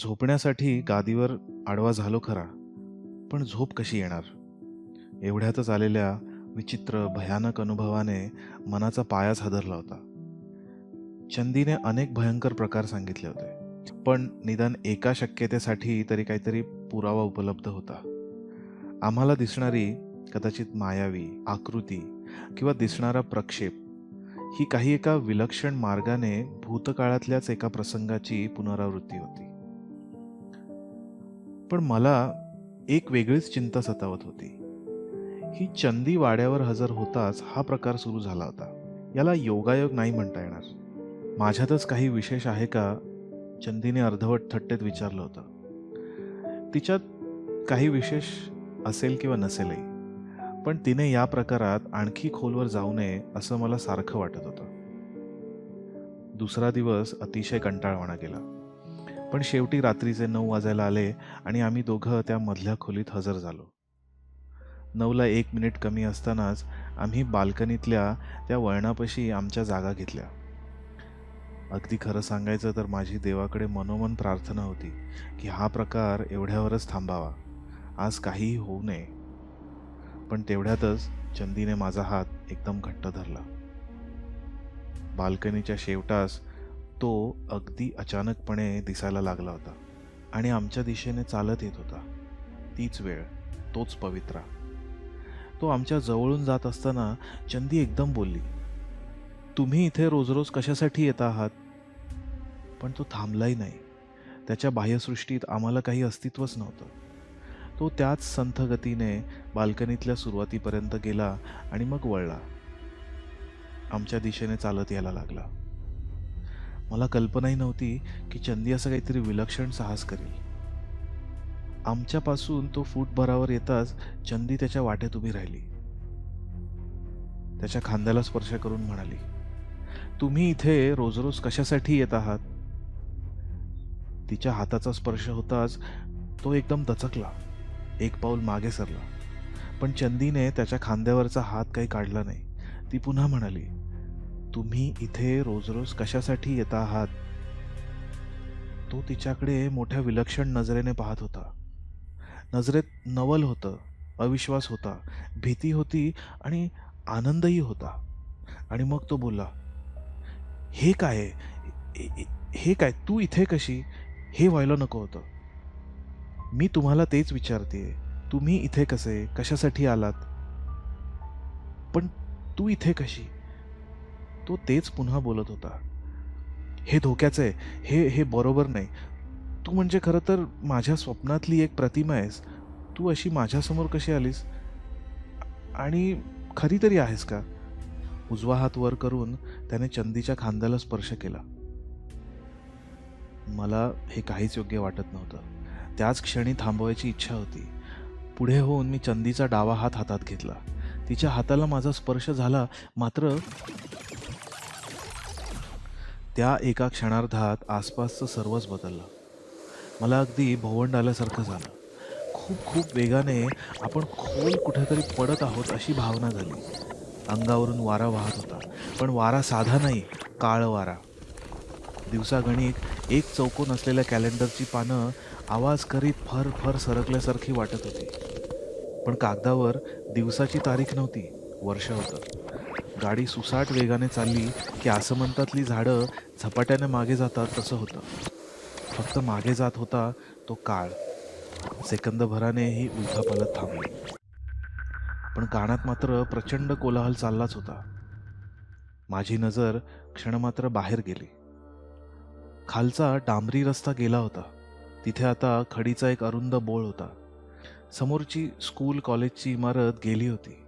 झोपण्यासाठी गादीवर आडवा झालो खरा पण झोप कशी येणार? एवढ्यातच आलेल्या विचित्र भयानक अनुभवाने मनाचा पायाच हादरला होता. चंदीने अनेक भयंकर प्रकार सांगितले होते पण निदान एका शक्यतेसाठी तरी काहीतरी पुरावा उपलब्ध होता. आम्हाला दिसणारी कदाचित मायावी आकृती किंवा दिसणारा प्रक्षेप ही काही एका विलक्षण मार्गाने भूतकाळातल्याच एका प्रसंगाची पुनरावृत्ती होती. पण मला एक वेगळीच चिंता सतावत होती. ही चंदी वाड्यावर हजर होताच हा प्रकार सुरू झाला होता. याला योगायोग नाही म्हणता येणार. माझ्यातच काही विशेष आहे का? चंदीने अर्धवट थट्टेत विचारलं होतं. तिच्यात काही विशेष असेल किंवा नसेलही पण तिने या प्रकारात आणखी खोलवर जाऊ नये असं मला सारखं वाटत होतं. दुसरा दिवस अतिशय कंटाळवाणा गेला. पण शेवटी रात्रीचे नऊ वाजायला आले आणि आम्ही दोघं त्या मधल्या खोलीत हजर झालो. नऊला एक मिनिट कमी असतानाच आम्ही बाल्कनीतल्या त्या वळणापाशी आमच्या जागा घेतल्या. अगदी खरं सांगायचं तर माझी देवाकडे मनोमन प्रार्थना होती की हा प्रकार एवढ्यावरच थांबावा. आज काहीही होऊ नये. पण तेवढ्यातच चंदीने माझा हात एकदम घट्ट धरला. बाल्कनीच्या शेवटास तो अगदी अचानकपणे दिसायला लागला होता आणि आमच्या दिशेने चालत येत होता. तीच वेळ तोच पवित्रा. तो आमच्या जवळून जात असताना चंदी एकदम बोलली तुम्ही इथे रोज रोज कशासाठी येत आहात? पण तो थांबलाही नाही. त्याच्या बाह्यसृष्टीत आम्हाला काही अस्तित्वच नव्हतं. तो त्याच संथ गतीने बाल्कनीतल्या सुरुवातीपर्यंत गेला आणि मग वळला. आमच्या दिशेने चालत यायला लागला. मला कल्पनाही नव्हती की चंदी असं काहीतरी विलक्षण साहस करेल. आमच्यापासून तो फूटभरावर येताच चंदी त्याच्या वाटेत उभी राहिली. त्याच्या खांद्याला स्पर्श करून म्हणाली तुम्ही इथे रोज रोज कशासाठी येत आहात? तिच्या हाताचा स्पर्श होताच तो एकदम दचकला. एक पाऊल मागे सरला. पण चंदीने त्याच्या खांद्यावरचा हात काही काढला नाही. ती पुन्हा म्हणाली तुम्ही इथे रोज रोज कशासाठी येत आहात? तो तिच्याकडे मोठ्या विलक्षण नजरेने पाहत होता. नजरेत नवल होतं अविश्वास होता भीती होती आणि आनंदही होता. आणि मग तो बोलला हे काय हे- हे काय? तू इथे कशी? हे व्हायला नको होतं. मी तुम्हाला तेच विचारते तुम्ही इथे कसे? कशासाठी आलात? पण तू इथे कशी? तो तेच पुन्हा बोलत होता. हे धोक्याचं आहे. हे हे बरोबर नाही. तू म्हणजे खरं तर माझ्या स्वप्नातली एक प्रतिमा आहेस. तू अशी माझ्यासमोर कशी आलीस? आणि खरी तरी आहेस का? उजवा हात वर करून त्याने चंदीच्या खांद्याला स्पर्श केला. मला हे काहीच योग्य वाटत नव्हतं. त्याच क्षणी थांबवायची इच्छा होती. पुढे होऊन मी चंदीचा डावा हात हातात घेतला. तिच्या हाताला माझा स्पर्श झाला. मात्र त्या एका क्षणार्धात आसपासचं सर्वच बदललं. मला अगदी भोवंड आल्यासारखं झालं. खूप खूप वेगाने आपण खोल कुठेतरी पडत आहोत अशी भावना झाली. अंगावरून वारा वाहत होता पण वारा साधा नाही काळ वारा. दिवसागणिक एक चौकोन असलेल्या कॅलेंडरची पानं आवाज करीत फर फर सरकल्यासारखी वाटत होती. पण कागदावर दिवसाची तारीख नव्हती वर्ष होतं. गाडी सुसाट वेगाने चालली की आसमंतातली झाडं झपाट्याने मागे जातात तसं होतं. फक्त मागे जात होता तो काळ. सेकंदभराने ही उलथापालत थांबली. पण कानात मात्र प्रचंड कोलाहल चाललाच होता. माझी नजर क्षणमात्र बाहेर गेली. खालचा डांबरी रस्ता गेला होता. तिथे आता खडीचा एक अरुंद बोळ होता. समोरची स्कूल कॉलेजची इमारत गेली होती.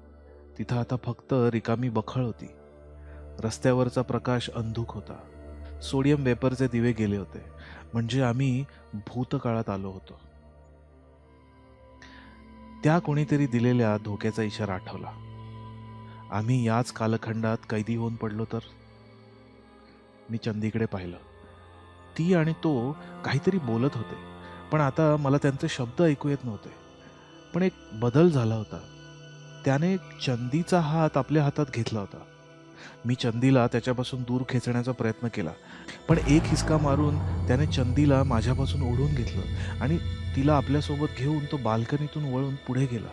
तिथं आता फक्त रिकामी बखळ होती. रस्त्यावरचा प्रकाश अंधुक होता. सोडियम वेपरचे दिवे गेले होते. म्हणजे आम्ही भूतकाळात आलो होतो. त्या कोणीतरी दिलेल्या धोक्याचा इशारा आठवला. आम्ही याच कालखंडात कैदी होऊन पडलो तर? मी चंदीकडे पाहिलं. ती आणि तो काहीतरी बोलत होते. पण आता मला त्यांचे शब्द ऐकू येत नव्हते. पण एक बदल झाला होता. त्याने चंदीचा हात आपल्या हातात घेतला होता. मी चंदीला त्याच्यापासून दूर खेचण्याचा प्रयत्न केला पण एक हिसका मारून त्याने चंदीला माझ्यापासून ओढून घेतलं आणि तिला आपल्यासोबत घेऊन तो बाल्कनीतून वळून पुढे गेला.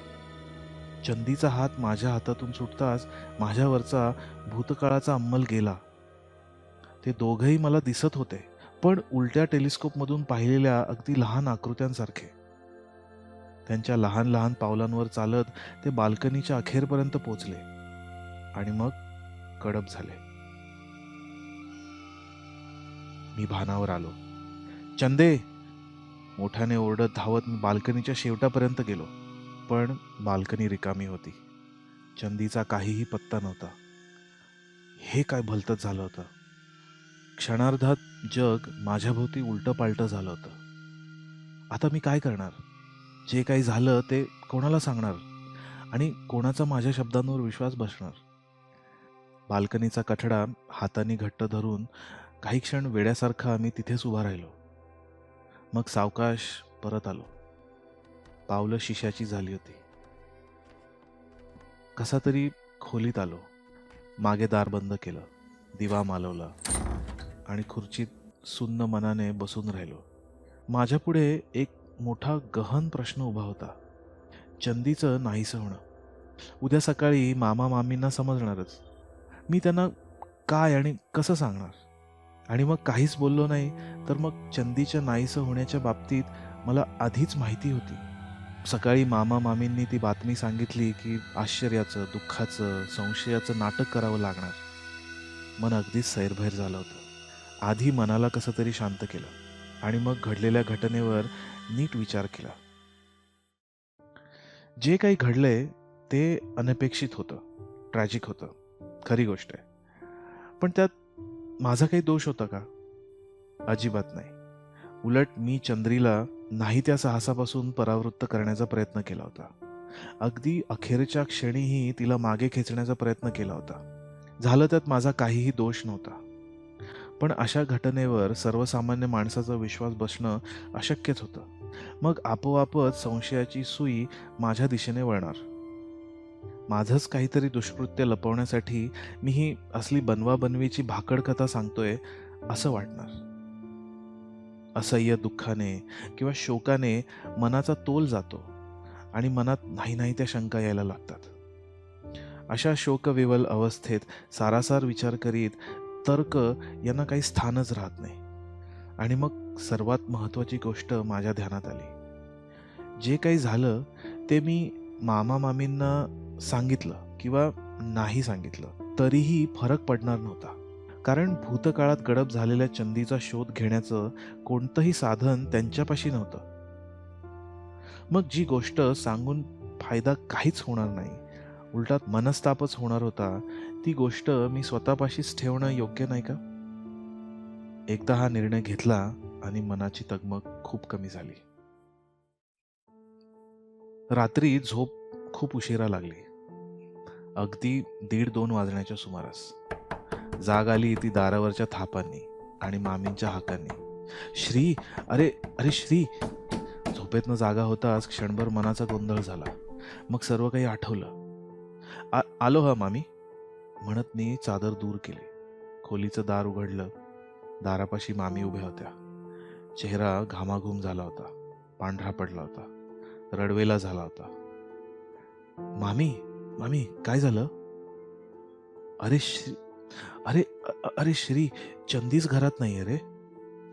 चंदीचा हात माझ्या हातातून सुटताच माझ्यावरचा भूतकाळाचा अंमल गेला. ते दोघंही मला दिसत होते पण उलट्या टेलिस्कोपमधून पाहिलेल्या अगदी लहान आकृत्यांसारखे. त्यांच्या लहान लहान पावलांवर चालत ते बाल्कनीच्या अखेरपर्यंत पोचले. आणि मग कडप झाले. मी भानावर आलो. चंदे! मोठ्याने ओरडत धावत मी बाल्कनीच्या शेवटापर्यंत गेलो. पण बाल्कनी रिकामी होती. चंदीचा काहीही पत्ता नव्हता. हे काय भलतंच झालं होतं. क्षणार्धात जग माझ्याभोवती उलटं पालटं झालं होतं. आता मी काय करणार? जे काही झालं ते कोणाला सांगणार? आणि कोणाचा माझ्या शब्दांवर विश्वास बसणार? बाल्कनीचा कठडा हाताने घट्ट धरून काही क्षण वेड्यासारखा आम्ही तिथेच उभा राहिलो. मग सावकाश परत आलो. पावलं शिशाची झाली होती. कसा तरी खोलीत आलो. मागे दार बंद केलं. दिवा मालवला. आणि खुर्चीत सुन्न मनाने बसून राहिलो. माझ्यापुढे एक मोठा गहन प्रश्न उभा होता. चंदीचं नाहीसं होणं. उद्या सकाळी मामा मामींना समजणारच. मी त्यांना काय आणि कसं सांगणार? आणि मग काहीच बोललो नाही तर मग चंदीच्या नाहीसं होण्याच्या बाबतीत मला आधीच माहिती होती. सकाळी मामा मामींनी ती बातमी सांगितली की आश्चर्याचं दुःखाचं संशयाचं नाटक करावं लागणार. मन अगदीच सैरभैर झालं होतं. आधी मनाला कसं तरी शांत केलं. आणि मग घडलेल्या घटनेवर नीट विचार केला. जे काही घडलंय ते अनपेक्षित होतं. ट्रॅजिक होतं. खरी गोष्ट आहे. पण त्यात माझा काही दोष होता का? अजिबात नाही. उलट मी चंद्रीला नाही त्या साहसापासून परावृत्त करण्याचा प्रयत्न केला होता. अगदी अखेरच्या क्षणीही तिला मागे खेचण्याचा प्रयत्न केला होता. झालं त्यात माझा काहीही दोष नव्हता. पण अशा घटनेवर सर्वसामान्य माणसाचा विश्वास बसणं अशक्यच होतं. मग आपोआपच संशयाची सुई माझ्या दिशेने वळणार. माझंच काहीतरी दुष्कृत्य लपवण्यासाठी मी ही असली बनवाबनवीची भाकड कथा सांगतोय असं वाटणार. असह्य दुःखाने किंवा शोकाने मनाचा तोल जातो आणि मनात नाही नाही त्या शंका यायला लागतात. अशा शोकविवल अवस्थेत सारासार विचार करीत तर्क यांना काही स्थानच राहत नाही. आणि मग सर्वात महत्त्वाची गोष्ट माझ्या ध्यानात आली. जे काही झालं ते मी मामा मामींना सांगितलं किंवा नाही सांगितलं तरीही फरक पडणार नव्हता. कारण भूतकाळात गडप झालेल्या चंदीचा शोध घेण्याचं कोणतंही साधन त्यांच्यापाशी नव्हतं. मग जी गोष्ट सांगून फायदा काहीच होणार नाही उलटात मनस्तापच होणार होता ती गोष्ट मी स्वतःपाशीच ठेवणं योग्य नाही का? एकदा हा निर्णय घेतला आणि मनाची तगमग खूप कमी झाली. रात्री झोप खूप उशिरा लागली. अगदी दीड दोन वाजण्याच्या सुमारास. जाग आली ती दारावरच्या थापांनी आणि मामींच्या हाकांनी. श्री अरे अरे श्री! झोपेतनं जागा होताच क्षणभर मनाचा गोंधळ झाला. मग सर्व काही आठवलं. आ आलो हा मामी? म्हणत मी चादर दूर केली. खोलीचं दार उघडलं. दारापाशी मामी उभ्या होत्या. चेहरा घामाघूम झाला होता. पांढरा पडला होता. रडवेला झाला होता. मामी मामी काय झालं? अरे श्री अरे अरे श्री चंदीच घरात नाहीये रे.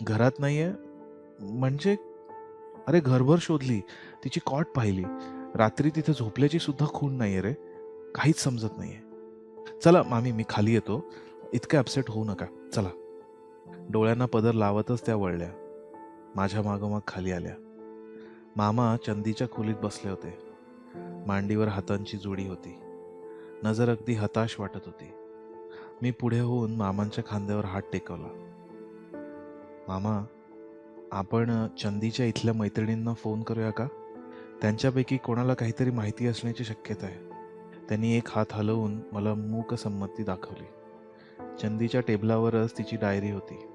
घरात नाहीये म्हणजे अरे घरभर शोधली तिची कॉट पाहिली. रात्री तिथे झोपल्याची सुद्धा खूण आहे रे. काहीच समजत नाहीये. चला मामी मी खाली येतो. इतके अपसेट होऊ नका. चला. डोळ्यांना पदर लावतच त्या वळल्या. माझ्या मागोमाग खाली आल्या. मामा चंदीच्या खोलीत बसले होते. मांडीवर हातांची जोडी होती. नजर अगदी हताश वाटत होती. मी पुढे होऊन मामांच्या खांद्यावर हात टेकवला. मामा आपण चंदीच्या इथल्या मैत्रिणींना फोन करूया का? त्यांच्यापैकी कोणाला काहीतरी माहिती असण्याची शक्यता आहे. त्यांनी एक हात हलवून मला मूक संमती दाखवली. चंदीच्या टेबलावरच तिची डायरी होती.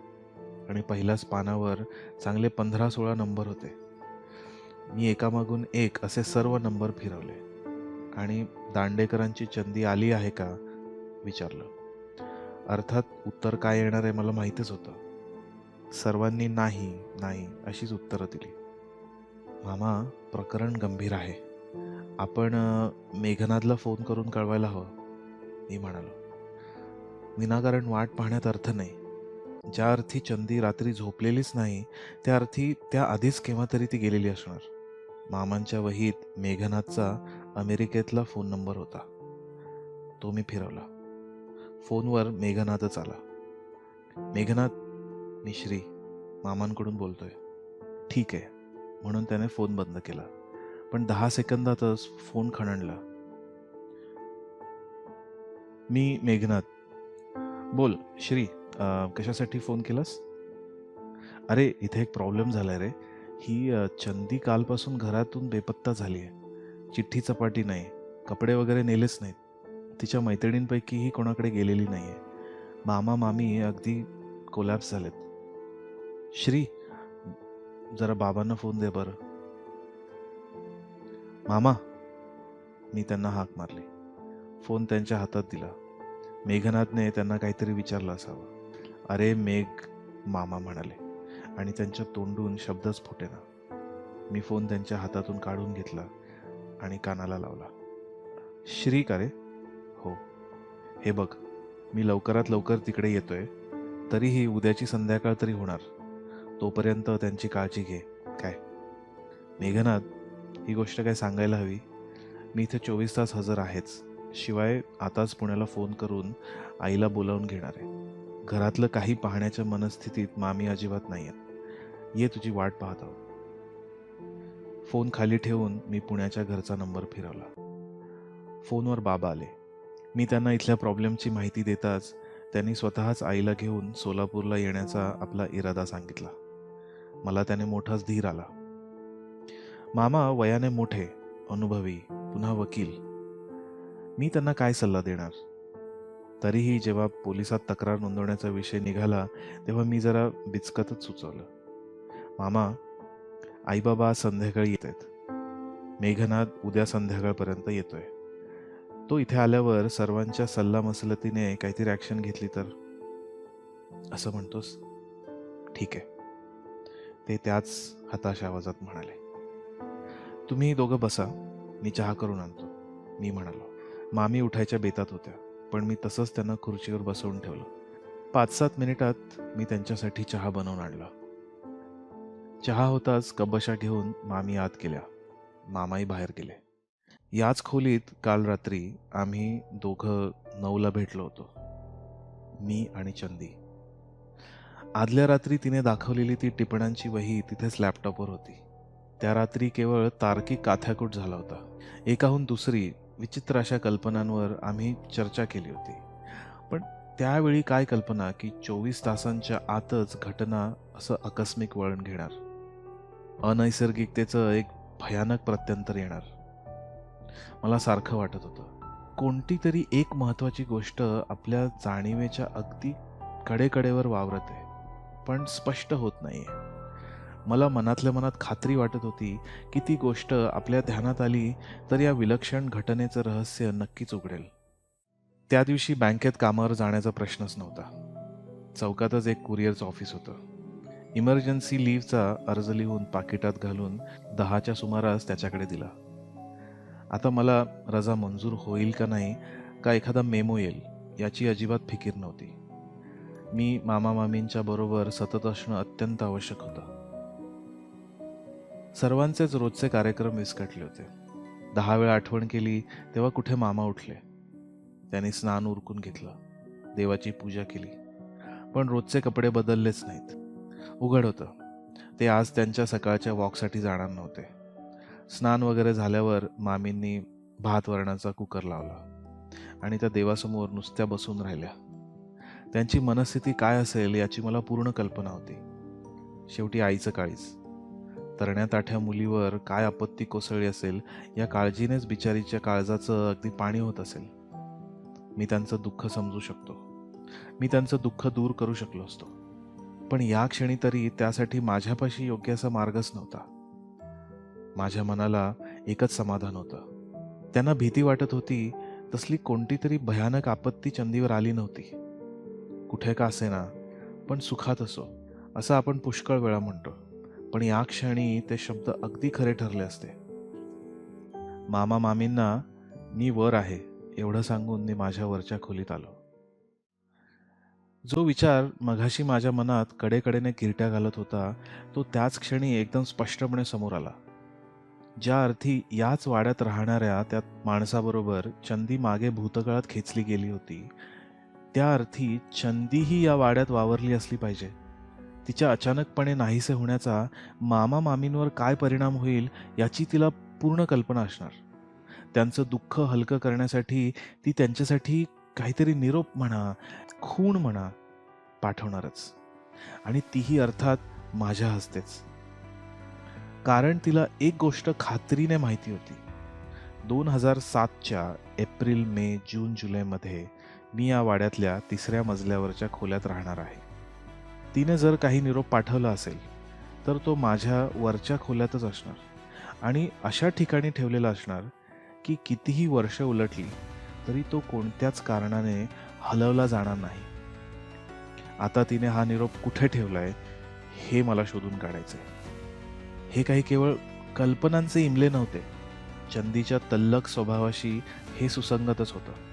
आणि पहिल्याच पानावर चांगले पंधरा सोळा नंबर होते. मी एकामागून एक असे सर्व नंबर फिरवले. आणि दांडेकरांची चंदी आली आहे का? विचारलं. अर्थात उत्तर काय येणार आहे मला माहीतच होतं. सर्वांनी नाही नाही अशीच उत्तरं दिली. मामा प्रकरण गंभीर आहे. आपण मेघनादला फोन करून कळवायला हवं मी म्हणालो. विनाकारण वाट पाहण्यात अर्थ नाही. ज्या अर्थी चंदी रात्री झोपलेलीच नाही त्या अर्थी त्या आधीच केव्हा तरी ती गेलेली असणार. मामांच्या वहीत मेघनाथचा अमेरिकेतला फोन नंबर होता. तो मी फिरवला. फोनवर मेघनाथच आला. मेघनाथ मी श्री मामांकडून बोलतोय. ठीक आहे. म्हणून त्याने फोन बंद केला. पण दहा सेकंदातच फोन खणणला. मी मेघनाथ बोल श्री कशासाठी फोन केलास? अरे इथे एक प्रॉब्लेम झालाय रे. ही अं, चंदी कालपासून घरातून बेपत्ता झाली आहे चिठ्ठी चपाटी नाही कपडे वगैरे नेलेच नाहीत. तिच्या मैत्रिणींपैकीही कोणाकडे गेलेली नाही आहे मामा मामी अगदी कोलॅप्स झालेत. श्री जरा बाबांना फोन दे बरं. मामा मी त्यांना हाक मारली. फोन त्यांच्या हातात दिला. मेघनाथने त्यांना काहीतरी विचारलं असावं. अरे मेघ मामा म्हणाले आणि त्यांच्या तोंडून शब्दच फुटेना. मी फोन त्यांच्या हातातून काढून घेतला आणि कानाला लावला. श्री का रे? हो. हे बघ मी लवकरात लवकर तिकडे येतोय. तरीही उद्याची संध्याकाळ तरी होणार. तोपर्यंत त्यांची काळजी घे. काय? मेघनाथ ही गोष्ट काय सांगायला हवी? मी इथे चोवीस तास हजर आहेच. शिवाय आताच पुण्याला फोन करून आईला बोलावून घेणार आहे. घरातलं काही पाहण्याच्या मनस्थितीत मामी अजिबात नाही आहेत ये तुझी वाट पाहत आहोत फोन खाली ठेवून मी पुण्याच्या घरचा नंबर फिरवला. फोनवर बाबा आले. मी त्यांना इथल्या प्रॉब्लेमची माहिती देताच त्यांनी स्वतःच आईला घेऊन सोलापूरला येण्याचा आपला इरादा सांगितला. मला त्याने मोठाच धीर आला. मामा वयाने मोठे अनुभवी पुन्हा वकील. मी त्यांना काय सल्ला देणार? तरीही जेव्हा पोलिसात तक्रार नोंदवण्याचा विषय निघाला तेव्हा मी जरा बिचकतच सुचवलं. मामा आईबाबा आज संध्याकाळी येत आहेत. मेघनाद उद्या संध्याकाळपर्यंत येतोय. तो इथे आल्यावर सर्वांच्या सल्लामसलतीने काहीतरी ॲक्शन घेतली तर? असं म्हणतोस. ठीक आहे. ते त्याच हताश आवाजात म्हणाले. तुम्ही दोघं बसा. मी चहा करून आणतो. मी म्हणालो. मामी उठायच्या बेतात होत्या पण मी तसंच त्यांना खुर्चीवर बसवून ठेवलं. पाच सात मिनिटात मी त्यांच्यासाठी चहा बनवून आणला. चहा होताच कबशा घेऊन मामी आत गेल्या. मामाही बाहेर गेले. याच खोलीत काल रात्री आम्ही दोघं नऊला भेटलो होतो. मी आणि चंदी. आदल्या रात्री तिने दाखवलेली ती टिपणांची वही तिथेच लॅपटॉपवर होती. त्या रात्री केवळ तार्किक काथ्याकूट झाला होता. एकाहून दुसरी विचित्र अशा कल्पनांवर आम्ही चर्चा केली होती. पण त्यावेळी काय कल्पना की चोवीस तासांच्या आतच घटना असं आकस्मिक वळण घेणार? अनैसर्गिकतेचं एक भयानक प्रत्यंतर येणार. मला सारखं वाटत होतं. कोणती तरी एक महत्वाची गोष्ट आपल्या जाणीवेच्या अगदी कडेकडेवर वावरत आहे पण स्पष्ट होत नाही आहे मला मनातल्या मनात खात्री वाटत होती की ती गोष्ट आपल्या ध्यानात आली तर या विलक्षण घटनेचं रहस्य नक्कीच उघडेल. त्या दिवशी बँकेत कामावर जाण्याचा प्रश्नच नव्हता. चौकातच एक कुरिअरचं ऑफिस होतं. इमर्जन्सी लीव्हचा अर्ज लिहून पाकिटात घालून दहाच्या सुमारास त्याच्याकडे दिला. आता मला रजा मंजूर होईल का नाही का एखादा मेमो येईल याची अजिबात फिकीर नव्हती. मी मामा मामींच्या बरोबर सतत असणं अत्यंत आवश्यक होतं. सर्वांचेच रोजचे कार्यक्रम विस्कटले होते. दहा वेळा आठवण केली तेव्हा कुठे मामा उठले? त्यांनी स्नान उरकून घेतलं. देवाची पूजा केली. पण रोजचे कपडे बदललेच नाहीत. उघड होतं. ते आज त्यांच्या सकाळच्या वॉकसाठी जाणार नव्हते. स्नान वगैरे झाल्यावर मामींनी भात वरणाचा कुकर लावला. आणि त्या देवासमोर नुसत्या बसून राहिल्या. त्यांची मनस्थिती काय असेल याची मला पूर्ण कल्पना होती. शेवटी आईचं काळीच तरण्याताठ्या मुलीवर काय आपत्ती कोसळली असेल या काळजीनेच बिचारीच्या काळजाचं अगदी पाणी होत असेल. मी त्यांचं दुःख समजू शकतो. मी त्यांचं दुःख दूर करू शकलो असतो. पण या क्षणी तरी त्यासाठी माझ्यापाशी योग्य असा मार्गच नव्हता. माझ्या मनाला एकच समाधान होतं. त्यांना भीती वाटत होती तसली कोणती तरी भयानक आपत्ती चंदीवर आली नव्हती. कुठे का असेना पण सुखात असो असं आपण पुष्कळ वेळा म्हणतो. पण या क्षणी ते शब्द अगदी खरे ठरले असते. मामा मामींना मी वर आहे एवढं सांगून मी माझ्या वरच्या खोलीत आलो. जो विचार मघाशी माझ्या मनात कडेकडेने किरट्या घालत होता तो त्याच क्षणी एकदम स्पष्टपणे समोर आला. ज्या अर्थी याच वाड्यात राहणाऱ्या त्या माणसाबरोबर चंदी मागे भूतकाळात खेचली गेली होती त्या अर्थी चंदीही या वाड्यात वावरली असली पाहिजे. तिच्या अचानकपणे नाहीसे होण्याचा मामा मामींवर काय परिणाम होईल याची तिला पूर्ण कल्पना असणार. त्यांचं दुःख हलकं करण्यासाठी ती त्यांच्यासाठी काहीतरी निरोप म्हणा खूण म्हणा पाठवणारच. आणि तीही अर्थात माझ्या हस्तेच. कारण तिला एक गोष्ट खात्रीने माहिती होती. दोन हजार सातच्या एप्रिल मे जून जुलैमध्ये मी या वाड्यातल्या तिसऱ्या मजल्यावरच्या खोल्यात राहणार आहे. तिने जर काही निरोप पाठवला असेल तर तो माझ्या वरच्या खोल्यातच असणार. आणि अशा ठिकाणी ठेवलेला असणार की कितीही वर्ष उलटली तरी तो कोणत्याच कारणाने हलवला जाणार नाही. आता तिने हा निरोप कुठे ठेवलाय हे मला शोधून काढायचंय. हे काही केवळ कल्पनांचे इमले नव्हते. चंदीच्या तल्लक स्वभावाशी हे सुसंगतच होतं.